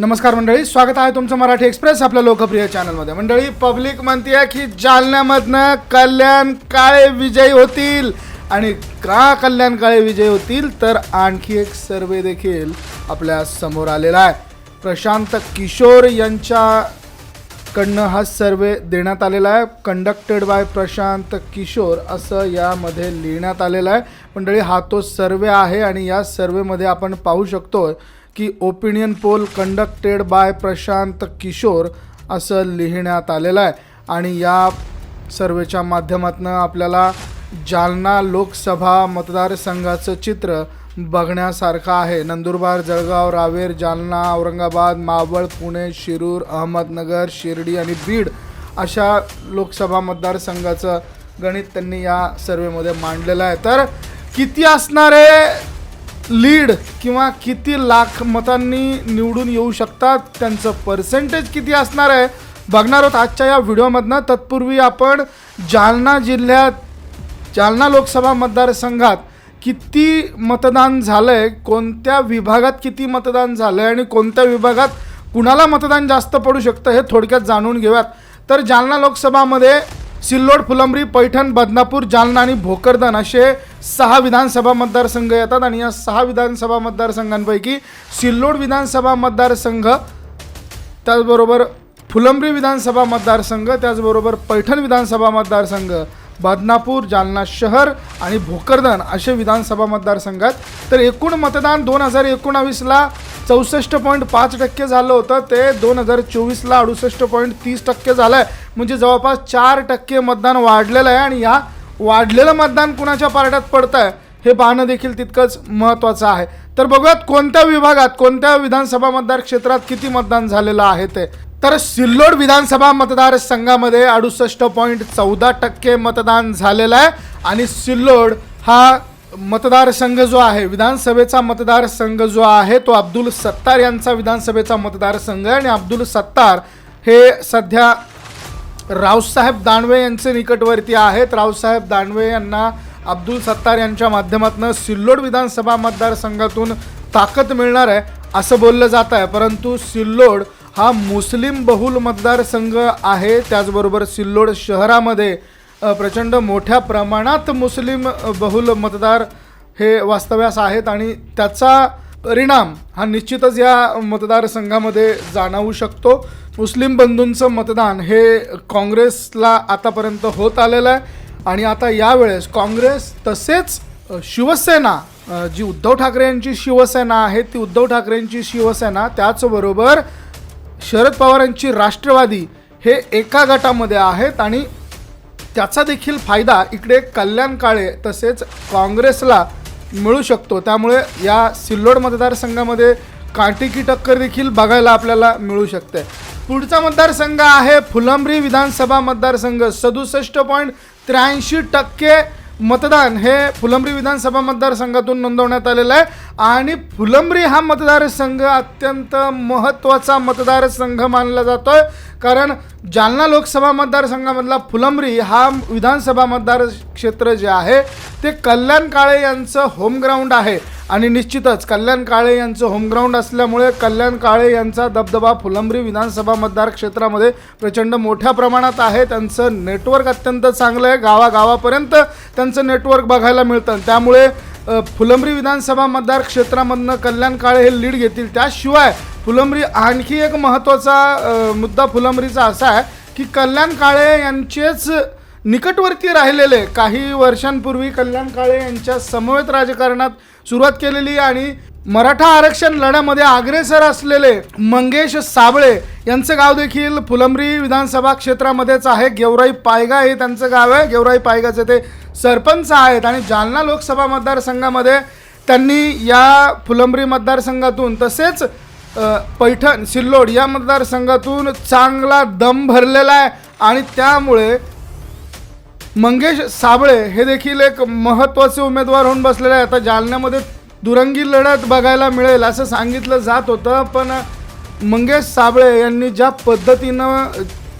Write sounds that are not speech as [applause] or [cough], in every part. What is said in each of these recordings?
नमस्कार मंडळी स्वागत आहे तुमचं मराठी एक्सप्रेस आपल्या लोकप्रिय चॅनलमध्ये. मंडळी पब्लिक म्हणते की जालन्यामधनं कल्याण काळे विजयी होतील. आणि का कल्याण काळे विजयी होतील तर आणखी एक सर्वे देखील आपल्यासमोर आलेला आहे. प्रशांत किशोर यांच्या कडनं हा सर्वे देण्यात आलेला आहे. कंडक्टेड बाय प्रशांत किशोर असं यामध्ये लिहिण्यात आलेलं आहे. मंडळी हा तो सर्वे आहे आणि या सर्वेमध्ये आपण पाहू शकतो की opinion poll conducted by Prashant Kishor असं लिहिण्यात आलेलं आहे. आणि या सर्वेच्या माध्यमातून आपल्याला जालना लोकसभा मतदारसंघाचं चित्र बघण्यासारखं आहे. नंदुरबार जळगाव रावेर जालना औरंगाबाद मावळ पुणे शिरूर अहमदनगर शिर्डी आणि बीड अशा लोकसभा मतदारसंघाचं गणित त्यांनी या सर्वेमध्ये मांडलेलं आहे. तर किती असणारे लीड किंवा किती लाख मतांनी निवडून येऊ शकतात त्यांचं पर्सेंटेज किती असणार आहे बघणार आहोत आजच्या या व्हिडिओमधनं. तत्पूर्वी आपण जालना जिल्ह्यात जालना लोकसभा मतदारसंघात किती मतदान झालं आहे कोणत्या विभागात किती मतदान झालं आहे आणि कोणत्या विभागात कुणाला मतदान जास्त पडू शकतं हे थोडक्यात जाणून घेऊयात. तर जालना लोकसभामध्ये सिल्लोड फुलंब्री पैठण बदनापूर जालना आणि भोकरदन असे सहा विधानसभा मतदारसंघ येतात आणि या सहा विधानसभा मतदारसंघांपैकी सिल्लोड विधानसभा मतदारसंघ त्याचबरोबर फुलंब्री विधानसभा मतदारसंघ त्याचबरोबर पैठण विधानसभा मतदारसंघ बदनापूर जालना शहर आणि भोकरदन असे विधानसभा मतदारसंघात तर एकूण मतदान दोन हजार एकोणावीसला चौसष्ट पॉईंट पाच टक्के झालं होतं. ते दोन हजार चोवीसला अडुसष्ट पॉईंट तीस टक्के झालं आहे म्हणजे जवळपास चार टक्के मतदान वाढलेलं आहे आणि या वाढलेलं मतदान कुणाच्या पार्ट्यात पडतं आहे हे पाहणं देखील तितकंच महत्त्वाचं आहे. तर बघूयात कोणत्या विभागात कोणत्या विधानसभा मतदार क्षेत्रात किती मतदान झालेलं आहे ते. तर सिल्लोड विधानसभा मतदारसंघामध्ये अडुसष्ट पॉईंट चौदा टक्के मतदान झालेलं आहे आणि सिल्लोड हा मतदारसंघ जो आहे विधानसभेचा मतदारसंघ जो आहे तो अब्दुल सत्तार यांचा विधानसभेचा मतदारसंघ आहे आणि अब्दुल सत्तार हे सध्या रावसाहेब दानवे यांचे निकटवर्ती आहेत. रावसाहेब दानवे यांना अब्दुल सत्तार यांच्या माध्यमातून सिल्लोड विधानसभा मतदारसंघातून ताकद मिळणार आहे असं बोललं जात आहे. परंतु सिल्लोड हा मुस्लिम बहुल मतदारसंघ आहे. त्याचबरोबर सिल्लोड शहरामध्ये प्रचंड मोठ्या प्रमाणात मुस्लिम बहुल मतदार हे वास्तव्यास आहेत आणि त्याचा परिणाम हा निश्चितच या मतदारसंघामध्ये जाणवू शकतो. मुस्लिम बंधूंचं मतदान हे काँग्रेसला आतापर्यंत होत आलेलं आहे. आणि आता यावेळेस काँग्रेस तसेच शिवसेना जी उद्धव ठाकरे यांची शिवसेना आहे ती उद्धव ठाकरेंची शिवसेना त्याचबरोबर शरद पवारांची राष्ट्रवादी हे एका गटामध्ये आहेत. आणि त्याचा देखील फायदा इकडे कल्याण काळे तसेच काँग्रेसला मिळू शकतो. त्यामुळे या सिल्लोड मतदारसंघामध्ये काटेकी टक्कर देखील बघायला आपल्याला मिळू शकते. पुढचा मतदारसंघ आहे फुलंब्री विधानसभा मतदारसंघ. सदुसष्ट पॉईंट त्र्याऐंशी टक्के मतदान हे फुलंब्री विधानसभा मतदारसंघातून नोंदवण्यात आलेलं आहे. आणि फुलंब्री हा मतदारसंघ अत्यंत महत्त्वाचा मतदारसंघ मानला जातो आहे कारण जालना लोकसभा मतदारसंघामधला फुलंब्री हा विधानसभा मतदार क्षेत्र जे आहे ते कल्याण काळे यांचं होमग्राऊंड आहे. आणि निश्चितच कल्याण काळे यांचं होमग्राऊंड असल्यामुळे कल्याण काळे यांचा दबदबा फुलंब्री विधानसभा मतदार क्षेत्रामध्ये प्रचंड मोठ्या प्रमाणात आहे. त्यांचं नेटवर्क अत्यंत चांगलं आहे. गावागावापर्यंत त्यांचं नेटवर्क बघायला मिळतं. त्यामुळे फुलंब्री विधानसभा मतदार क्षेत्रामधनं कल्याण काळे हे लीड घेतील. त्याशिवाय फुलंब्री आणखी एक महत्त्वाचा मुद्दा फुलंब्रीचा असा आहे की कल्याण काळे यांचेच निकटवर्ती राहिलेले काही वर्षांपूर्वी कल्याण काळे यांच्या समवेत राजकारणात सुरुवात केलेली आणि मराठा आरक्षण लढ्यामध्ये अग्रेसर असलेले मंगेश साबळे यांचं गाव देखील फुलंब्री विधानसभा क्षेत्रामध्येच आहे. गेवराई पायगा हे त्यांचं गाव आहे. गेवराई पायगाचं ते सरपंच आहेत आणि जालना लोकसभा मतदारसंघामध्ये त्यांनी या फुलंब्री मतदारसंघातून तसेच पैठण सिल्लोड या मतदारसंघातून चांगला दम भरलेला आहे आणि त्यामुळे मंगेश साबळे हे देखील एक महत्त्वाचे उमेदवार होऊन बसलेले आहे आता जालन्यामध्ये दुरंगी लढत बघायला मिळेल असं सांगितलं जात होतं पण मंगेश साबळे यांनी ज्या पद्धतीनं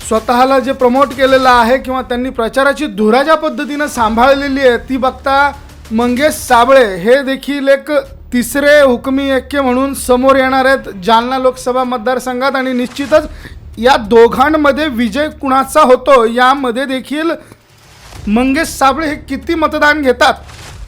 स्वतःला जे प्रमोट केलेलं आहे किंवा त्यांनी प्रचाराची धुरा ज्या पद्धतीनं सांभाळलेली आहे ती बघता मंगेश साबळे हे देखील एक तिसरे हुकमी ऐक्य म्हणून समोर येणार आहेत जालना लोकसभा मतदारसंघात आणि निश्चितच या दोघांमध्ये विजय कुणाचा होतो यामध्ये देखील मंगेश साबळे हे किती मतदान घेतात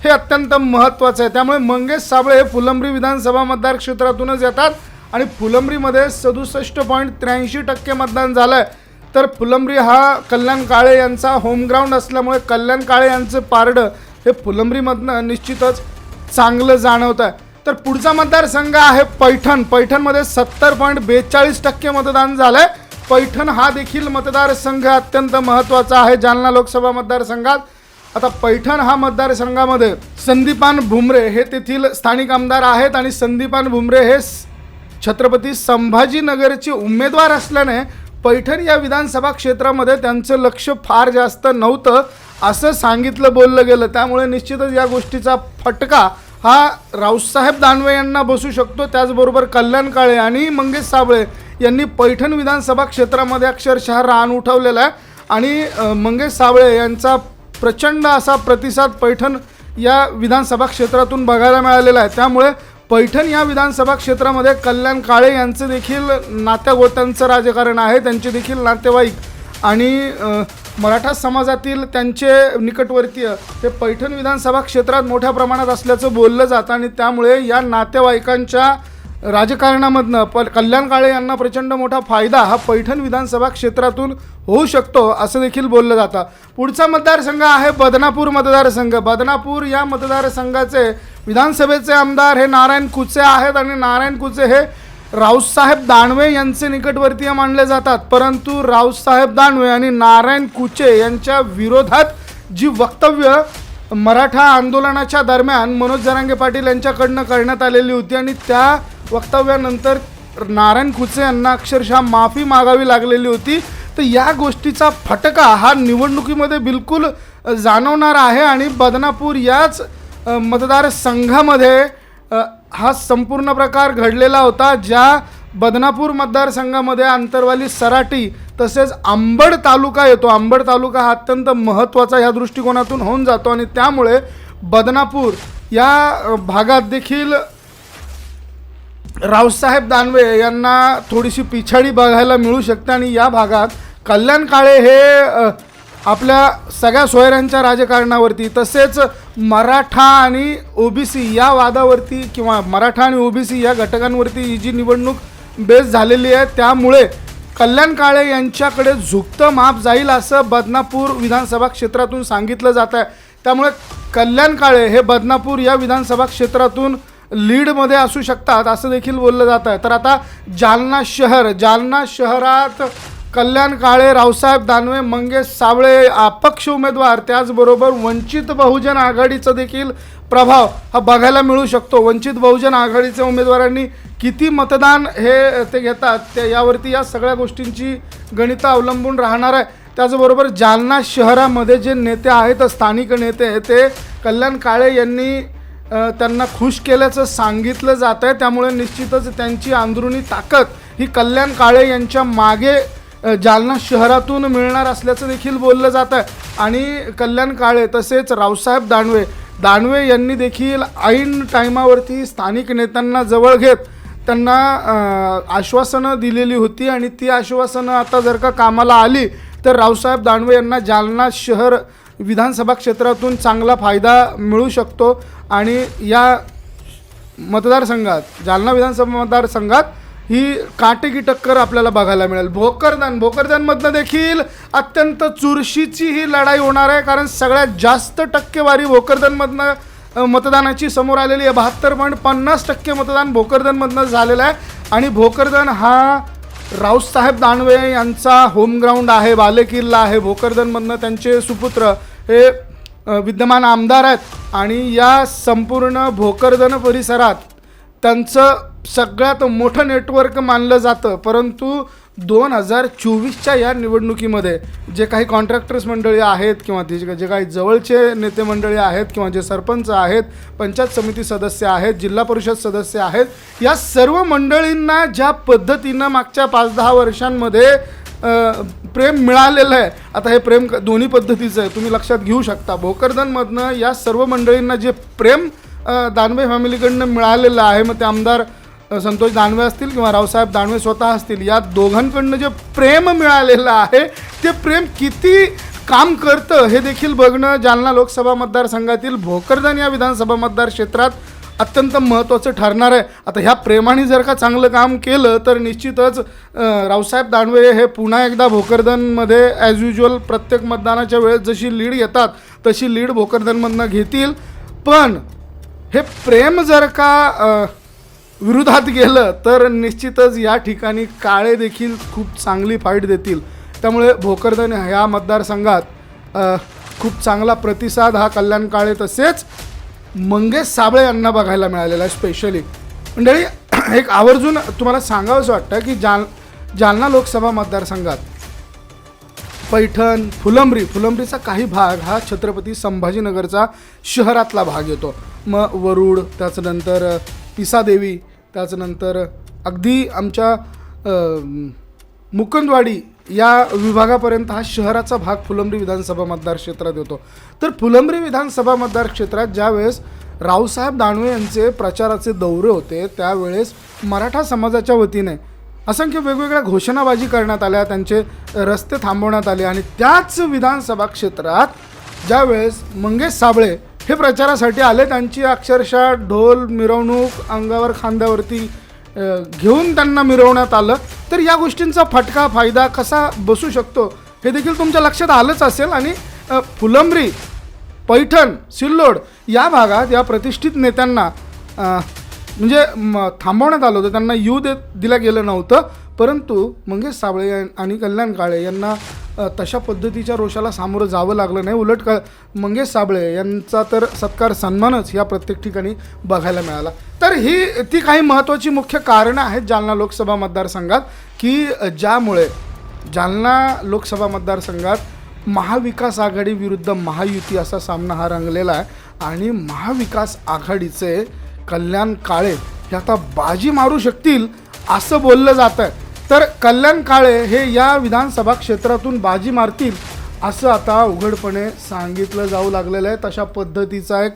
हे अत्यंत महत्त्वाचं आहे. त्यामुळे मंगेश साबळे हे फुलंब्री विधानसभा मतदार क्षेत्रातूनच येतात आणि फुलंब्रीमध्ये सदुसष्ट पॉईंट त्र्याऐंशी टक्के मतदान झालं आहे तर फुलंब्री हा कल्याण काळे यांचा होमग्राऊंड असल्यामुळे कल्याण काळे यांचं पारडं हे फुलंब्रीमधनं निश्चितच चांगलं जाणवतं आहे तर पुढचा मतदारसंघ आहे पैठण. पैठणमध्ये सत्तर पॉईंट बेचाळीस टक्के मतदान झालं आहे पैठण हा देखील मतदारसंघ अत्यंत महत्त्वाचा आहे जालना लोकसभा मतदारसंघात. आता पैठण हा मतदारसंघामध्ये संदीपान भुमरे हे तेथील स्थानिक आमदार आहेत आणि संदीपान भुमरे हे छत्रपती संभाजीनगरचे उमेदवार असल्याने पैठण या विधानसभा क्षेत्रामध्ये त्यांचं लक्ष फार जास्त नव्हतं असं सांगितलं बोललं गेलं. त्यामुळे निश्चितच या गोष्टीचा फटका हा रावसाहेब दानवे यांना बसू शकतो. त्याचबरोबर कल्याण काळे आणि मंगेश साबळे यांनी पैठण विधानसभा क्षेत्रामध्ये अक्षरशः रान उठवलेलं आहे. आणि मंगेश साबळे यांचा प्रचंड असा प्रतिसाद पैठण या विधानसभा क्षेत्रातून बघायला मिळालेला आहे. त्यामुळे पैठण या विधानसभा क्षेत्रामध्ये कल्याण काळे यांचं देखील नात्यागोत्यांचं राजकारण आहे त्यांचे देखील नातेवाईक आणि मराठा समाजातील त्यांचे निकटवर्तीय ते पैठण विधानसभा क्षेत्रात मोठ्या प्रमाणात असल्याचं बोललं जातं आणि त्यामुळे या नातेवाईकांच्या राजकारणामधनं प कल्याण काळे यांना प्रचंड मोठा फायदा हा पैठण विधानसभा क्षेत्रातून होऊ शकतो असं देखील बोललं जातं. पुढचा मतदारसंघ आहे बदनापूर मतदारसंघ. बदनापूर या मतदारसंघाचे विधानसभेचे आमदार हे नारायण कुचे आहेत आणि नारायण कुचे हे रावसाहेब दानवे यांचे निकटवर्तीय मानले जातात. परंतु रावसाहेब दानवे आणि नारायण कुचे यांच्या विरोधात जी वक्तव्य मराठा आंदोलनाच्या दरम्यान मनोज जरांगे पाटील यांच्याकडनं करण्यात आलेली होती आणि त्या वक्तव्यानंतर नारायण कुचे यांना अक्षरशः माफी मागावी लागलेली होती. तर या गोष्टीचा फटका हा निवडणुकीमध्ये बिलकुल जाणवणार आहे आणि बदनापूर याच मतदारसंघामध्ये हा संपूर्ण प्रकार घडलेला होता ज्या बदनापूर मतदारसंघामध्ये आंतरवाली सराटी तसेच आंबड तालुका येतो. आंबड तालुका हा अत्यंत महत्त्वाचा ह्या दृष्टिकोनातून होऊन जातो आणि त्यामुळे बदनापूर या भागात देखील रावसाहेब दानवे यांना थोडीशी पिछाडी बघायला मिळू शकते आणि या भागात कल्याण काळे हे आपल्या सगळ्या सोयऱ्यांच्या राजकारणावरती तसेच मराठा आणि ओबीसी या वादावरती किंवा मराठा आणि ओबीसी या घटकांवरती ही जी निवडणूक बेस झालेली आहे त्यामुळे कल्याण काळे यांच्याकडे झुकतं माप जाईल असं बदनापूर विधानसभा क्षेत्रातून सांगितलं जात आहे. त्यामुळे कल्याण काळे हे बदनापूर या विधानसभा क्षेत्रातून लीडमध्ये असू शकतात असं देखील बोललं जात आहे. तर आता जालना शहर जालना शहरात कल्याण काळे रावसाहेब दानवे मंगेश साबळे अपक्ष उमेदवार त्याचबरोबर वंचित बहुजन आघाडीचा देखील प्रभाव हा बघायला मिळू शकतो. वंचित बहुजन आघाडीच्या उमेदवारांनी किती मतदान हे ते घेतात त्या यावरती या सगळ्या गोष्टींची गणितं अवलंबून राहणार आहे. त्याचबरोबर जालना शहरामध्ये जे नेते आहेत स्थानिक नेते ते कल्याण काळे यांनी त्यांना खुश केल्याचं सांगितलं जात आहे त्यामुळे निश्चितच त्यांची अंदरुनी ताकद ही कल्याण काळे यांच्या मागे जालना शहरातून मिळणार असल्याचं देखील बोललं जात आहे आणि कल्याण काळे तसेच रावसाहेब दानवे दानवे यांनी देखील ऐन टायमावरती स्थानिक नेत्यांना जवळ घेत त्यांना आश्वासनं दिलेली होती. आणि ती आश्वासनं आता जर का कामाला आली तर रावसाहेब दानवे यांना जालना शहर विधानसभा क्षेत्रातून चांगला फायदा मिळू शकतो आणि या मतदारसंघात जालना विधानसभा मतदारसंघात ही काटेकी टक्कर आपल्याला बघायला मिळेल. भोकरदान भोकरदानमधनं देखील अत्यंत चुरशीची ही लढाई होणार आहे कारण सगळ्यात जास्त टक्केवारी भोकरदनमधनं मतदानाची समोर आलेली आहे. बहात्तर पॉईंट पन्नास टक्के मतदान भोकरदनमधनं झालेलं आहे. आणि भोकरदन हा रावसाहेब दानवे यांचा होमग्राऊंड आहे बालेकिल्ला आहे. भोकरदनमधनं त्यांचे सुपुत्र हे विद्यमान आमदार आहेत आणि या संपूर्ण भोकरदन परिसरात त्यांचं सगळ्यात मोठं नेटवर्क मानलं जातं. परंतु दोन हजार चोवीसच्या या निवडणुकीमध्ये जे काही कॉन्ट्रॅक्टर्स मंडळी आहेत किंवा ते जे काही जवळचे नेते मंडळी आहेत किंवा जे सरपंच आहेत पंचायत समिती सदस्य आहेत जिल्हा परिषद सदस्य आहेत या सर्व मंडळींना ज्या पद्धतीनं मागच्या पाच दहा वर्षांमध्ये प्रेम मिळालेलं आहे. आता हे प्रेम क- दोन्ही पद्धतीचं आहे. तुम्ही लक्षात घेऊ शकता. भोकरदनमधनं या सर्व मंडळींना जे प्रेम दानवे फॅमिलीकडनं मिळालेलं आहे मग ते आमदार संतोष दानवे असतील किंवा रावसाहेब दानवे स्वतः असतील या दोघांकडनं जे प्रेम मिळालेलं आहे ते प्रेम किती काम करतं हे देखील बघणं जालना लोकसभा मतदारसंघातील भोकरदन या विधानसभा मतदार क्षेत्रात अत्यंत महत्त्वाचं ठरणार आहे. आता ह्या प्रेमाने जर का चांगलं काम केलं तर निश्चितच रावसाहेब दानवे हे पुन्हा एकदा भोकरदनमध्ये ॲज युजल प्रत्येक मतदानाच्या वेळेस जशी लीड येतात तशी लीड भोकरदनमधनं घेतील. पण हे प्रेम जर का विरोधात गेलं तर निश्चितच या ठिकाणी काळे देखील खूप चांगली फाईट देतील. त्यामुळे भोकरदन ह्या मतदारसंघात खूप चांगला प्रतिसाद हा कल्याण काळे तसेच मंगेश साबळे यांना बघायला मिळालेला आहे स्पेशली मंडळी [clears throat] एक आवर्जून तुम्हाला सांगावंसं वाटतं की जाल जालना लोकसभा मतदारसंघात पैठण फुलंब्री फुलंब्रीचा काही भाग हा छत्रपती संभाजीनगरचा शहरातला भाग येतो. मग वरुड त्याच्यानंतर पिसादेवी त्याच्यानंतर अगदी आमच्या मुकुंदवाडी या विभागापर्यंत हा शहराचा भाग फुलंब्री विधानसभा मतदार क्षेत्रात येतो. तर फुलंब्री विधानसभा मतदार क्षेत्रात ज्यावेळेस रावसाहेब दानवे यांचे प्रचाराचे दौरे होते त्यावेळेस मराठा समाजाच्या वतीने असंख्य वेगवेगळ्या घोषणाबाजी करण्यात आल्या त्यांचे रस्ते थांबवण्यात आले आणि त्याच विधानसभा क्षेत्रात ज्यावेळेस मंगेश साबळे हे प्रचारासाठी आले त्यांची अक्षरशः ढोल मिरवणूक अंगावर खांद्यावरती घेऊन त्यांना मिरवण्यात आलं तर या गोष्टींचा फटका फायदा कसा बसू शकतो हे देखील तुमच्या लक्षात आलंच असेल आणि फुलंब्री पैठण सिल्लोड या भागात या प्रतिष्ठित नेत्यांना म्हणजे म, थांबवण्यात आलं होतं. त्यांना यू देत दिलं गेलं नव्हतं परंतु मंगेश साबळे आणि कल्याण काळे यांना तशा पद्धतीच्या रोषाला सामोरं जावं लागलं नाही. उलट क मंगेश साबळे यांचा तर सत्कार सन्मानच या प्रत्येक ठिकाणी बघायला मिळाला. तर ही ती काही महत्त्वाची मुख्य कारणं आहेत जालना लोकसभा मतदारसंघात की ज्यामुळे जालना लोकसभा मतदारसंघात महाविकास आघाडी विरुद्ध महायुती असा सामना हा रंगलेला आहे आणि महाविकास आघाडीचे कल्याण काळे हे आता बाजी मारू शकतील असं बोललं जात आहे तर कल्याण काळे हे या विधानसभा क्षेत्रातून बाजी मारतील असं आता उघडपणे सांगितलं जाऊ लागलेलं आहे. तशा पद्धतीचा एक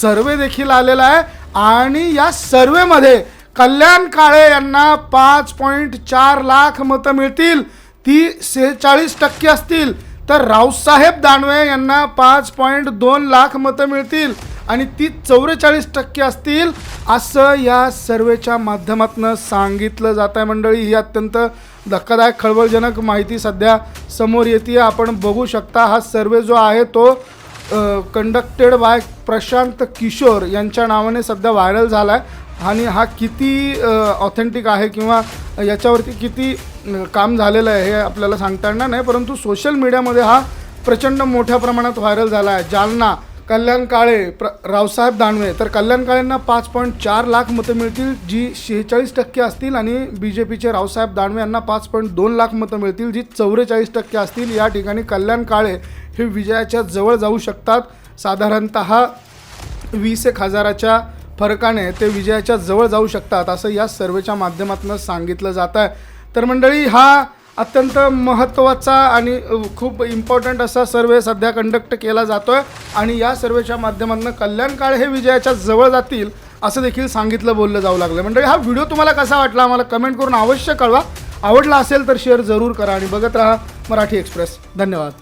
सर्वे देखील आलेला आहे. आणि या सर्वेमध्ये कल्याण काळे यांना पाच पॉईंट चार लाख मतं मिळतील. ती सेहेचाळीस टक्के असतील. तर रावसाहेब दानवे यांना पाच पॉईंट दोन लाख मतं मिळतील. आणि ती चौवेचाळीस टक्के असतील असं या सर्वेच्या माध्यमातून सांगितलं जात आहे मंडळी. ही अत्यंत धक्कादायक खळबळजनक माहिती सध्या समोर येते आपण बघू शकता हा सर्वे जो आहे तो कंडक्टेड बाय प्रशांत किशोर यांच्या नावाने सध्या व्हायरल झाला आहे आणि हा किती ऑथेंटिक आहे किंवा याच्यावरती किती काम झालेलं आहे हे आपल्याला सांगता येणार नाही. परंतु सोशल मीडियामध्ये हा प्रचंड मोठ्या प्रमाणात व्हायरल झाला आहे जालना कल्याण काळे प्र रावसाहेब दानवे. तर कल्याण काळेंना पाच पॉईंट चार लाख मतं मिळतील जी शेहेचाळीस टक्के असतील आणि बी जे पीचे रावसाहेब दानवे यांना पाच पॉईंट दोन लाख मतं मिळतील जी चौवेचाळीस टक्के असतील. या ठिकाणी कल्याण काळे हे विजयाच्या जवळ जाऊ शकतात. साधारणतः वीस एक हजाराच्या फरकाने ते विजयाच्या जवळ जाऊ शकतात असं या सर्वेच्या माध्यमातून सांगितलं जात आहे तर मंडळी हा अत्यंत महत्त्वाचा आणि खूप इम्पॉर्टंट असा सर्वे सध्या कंडक्ट केला जातो आहे आणि या सर्वेच्या माध्यमातून कल्याण काळ हे विजयाच्या जवळ जातील असं देखील सांगितलं बोललं जाऊ लागलं. म्हणजे हा व्हिडिओ तुम्हाला कसा वाटला? आम्हाला कमेंट करून अवश्य कळवा. आवडला असेल तर शेअर जरूर करा आणि बघत राहा मराठी एक्सप्रेस धन्यवाद.